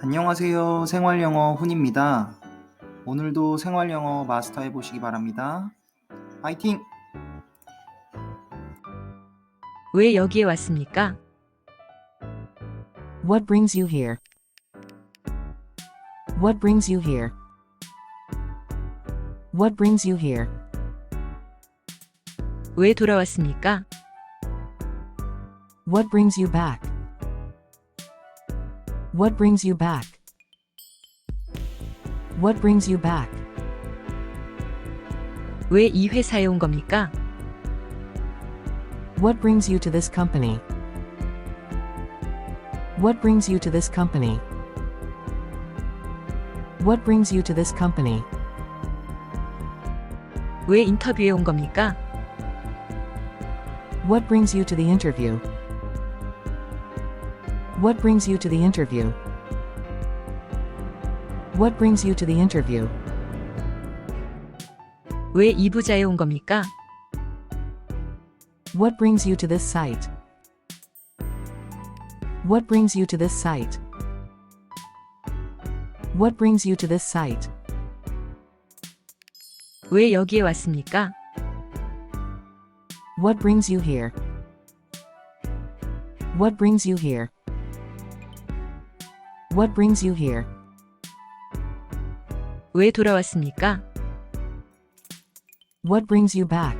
안녕하세요. 생활영어 훈입니다. 오늘도 생활영어 마스터해 보시기 바랍니다. 파이팅! 왜 여기에 왔습니까? What brings you here? What brings you here? What brings you here? 왜 돌아왔습니까? What brings you back? What brings you back? What brings you back? 왜 이 회사에 온 겁니까? What brings you to this company? What brings you to this company? What brings you to this company? 왜 인터뷰에 온 겁니까? What brings you to the interview? What brings you to the interview? What brings you to the interview? 왜 이 부자에 온 겁니까? What brings you to this site? What brings you to this site? What brings you to this site? 왜 여기에 왔습니까? What brings you here? What brings you here? What brings you here? 왜 돌아왔습니까? What brings you back?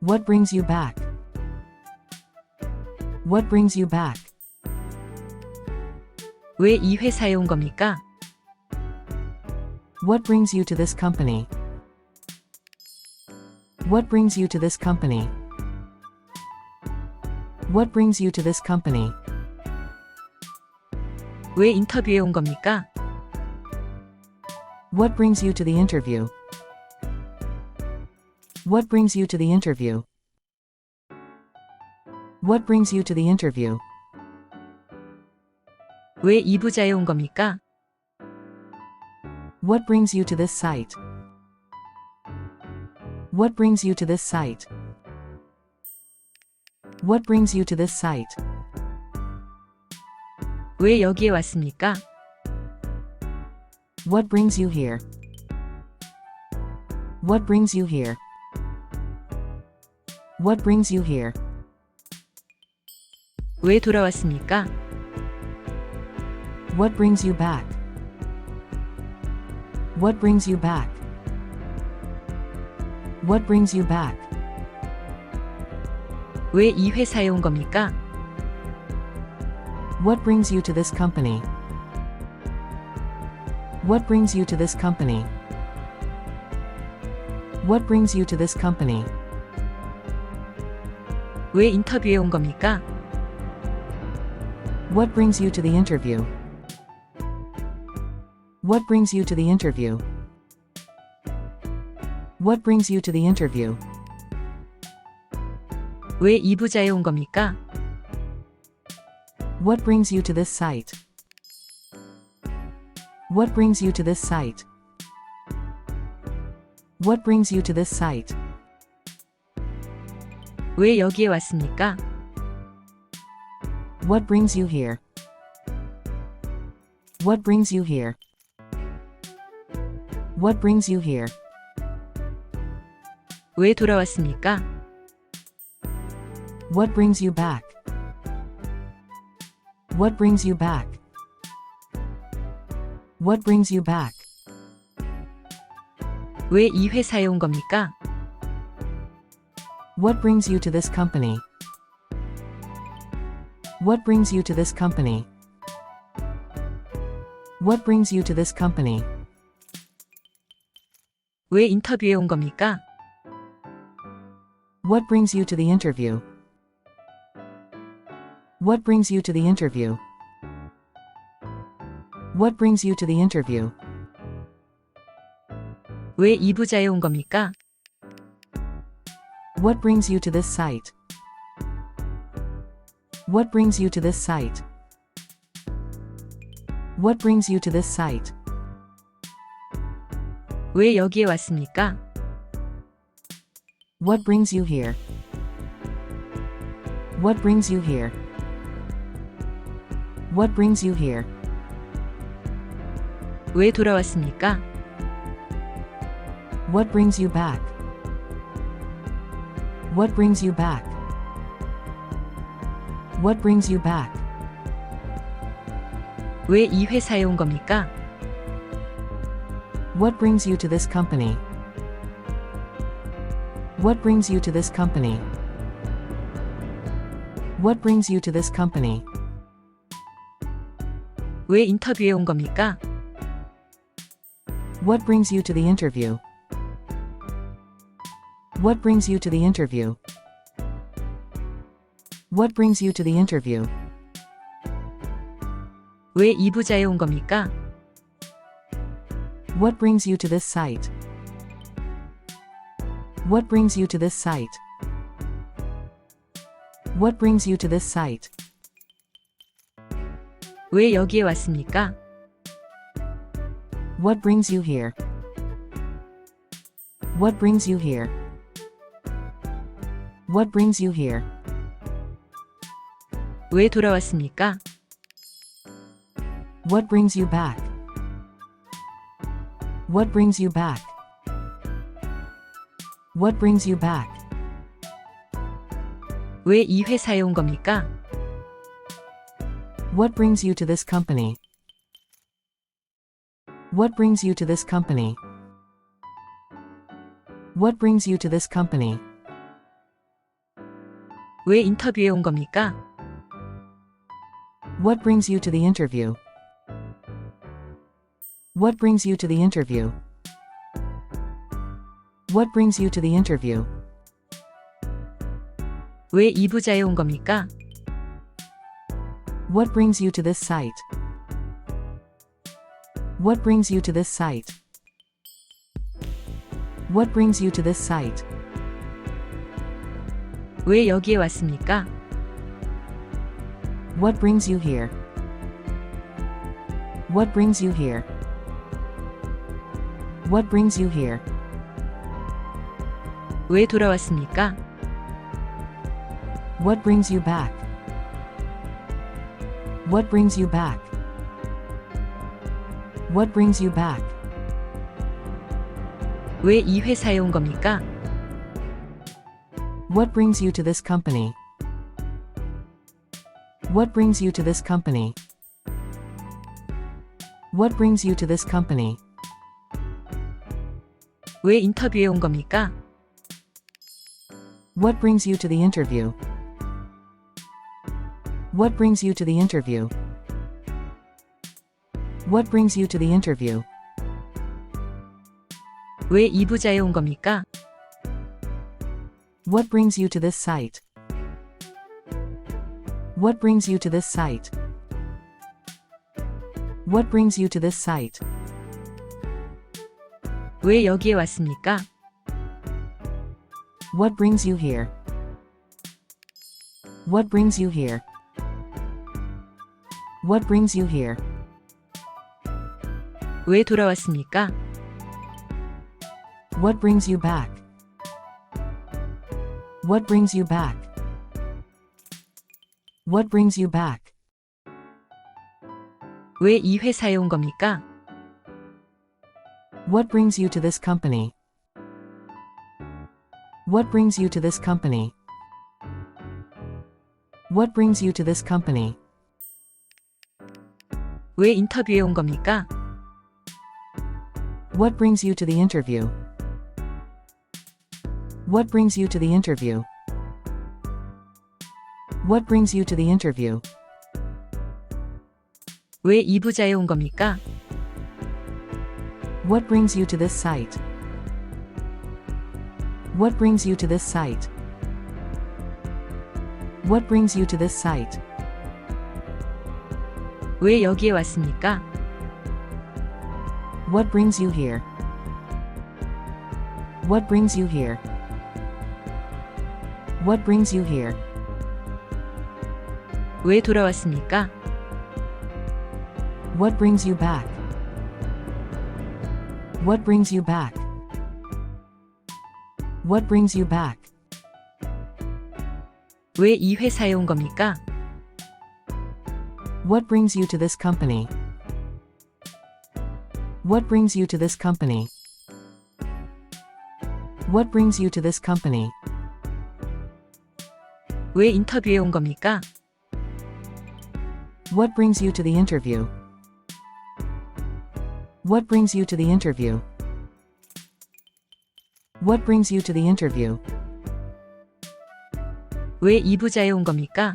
What brings you back? What brings you back? 왜 이 회사에 온 겁니까? What brings you to this company? What brings you to this company? What brings you to this company? 왜 인터뷰에 온 겁니까? What brings you to the interview? What brings you to the interview? What brings you to the interview? 왜 이 부자에 온 겁니까? What brings you to this site? What brings you to this site? What brings you to this site? 왜 여기에 왔습니까? What brings you here? What brings you here? What brings you here? 왜 돌아왔습니까? What brings you back? What brings you back? What brings you back? 왜 이 회사에 온 겁니까? What brings you to this company? What brings you to this company? What brings you to this company? 왜 인터뷰에 온 겁니까? What brings you to the interview? What brings you to the interview? What brings you to the interview? 왜 이 부자에 온 겁니까? What brings you to this site? What brings you to this site? What brings you to this site? 왜 여기에 왔습니까? What brings you here? What brings you here? What brings you here? 왜 돌아왔습니까? What brings you back? What brings you back? What brings you back? 왜 이 회사에 온 겁니까? What brings you to this company? What brings you to this company? What brings you to this company? 왜 인터뷰에 온 겁니까? What brings you to the interview? What brings you to the interview? What brings you to the interview? 왜 이 부자에 온 겁니까? What brings you to this site? What brings you to this site? What brings you to this site? 왜 여기에 왔습니까? What brings you here? What brings you here? What brings you here? 왜 돌아왔습니까? What brings you back? What brings you back? What brings you back? 왜 이 회사에 온 겁니까? What brings you to this company? What brings you to this company? What brings you to this company? 왜 인터뷰에 온 겁니까? What brings you to the interview? What brings you to the interview? What brings you to the interview? 왜 이 부자에 온 겁니까? What brings you to this site? What brings you to this site? What brings you to this site? 왜 여기에 왔습니까? What brings you here? What brings you here? What brings you here? 왜 돌아왔습니까? What brings you back? What brings you back? What brings you back? 왜 이 회사에 온 겁니까? What brings you to this company? What brings you to this company? What brings you to this company? 왜 인터뷰에 온 겁니까? What brings you to the interview? What brings you to the interview? What brings you to the interview? 왜 이 부자에 온 겁니까? What brings you to this site? What brings you to this site? What brings you to this site? 왜 여기에 왔습니까? What brings you here? What brings you here? What brings you here? 왜 돌아왔습니까? What brings you back? What brings you back? What brings you back? 왜 이 회사에 온 겁니까? What brings you to this company? What brings you to this company? What brings you to this company? 왜 인터뷰에 온 겁니까? What brings you to the interview? What brings you to the interview? What brings you to the interview? 왜 이 부자에 온 겁니까? What brings you to this site? What brings you to this site? What brings you to this site? 왜 여기에 왔습니까? What brings you here? What brings you here? What brings you here? 왜 돌아왔습니까? What brings you back? What brings you back? What brings you back? 왜 이 회사에 온 겁니까? What brings you to this company? What brings you to this company? What brings you to this company? 왜 인터뷰에 온 겁니까? What brings you to the interview? What brings you to the interview? What brings you to the interview? 왜 이 부자에 온 겁니까? What brings you to this site? What brings you to this site? What brings you to this site? 왜 여기에 왔습니까? What brings you here? What brings you here? What brings you here? 왜 돌아왔습니까? What brings you back? What brings you back? What brings you back? 왜 이 회사에 온 겁니까? What brings you to this company? What brings you to this company? What brings you to this company? 왜 인터뷰에 온 겁니까? What brings you to the interview? What brings you to the interview? What brings you to the interview? 왜 이 부자에 온 겁니까?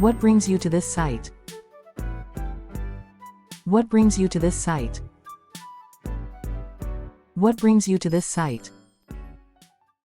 What brings you to this site? What brings you to this site? What brings you to this site?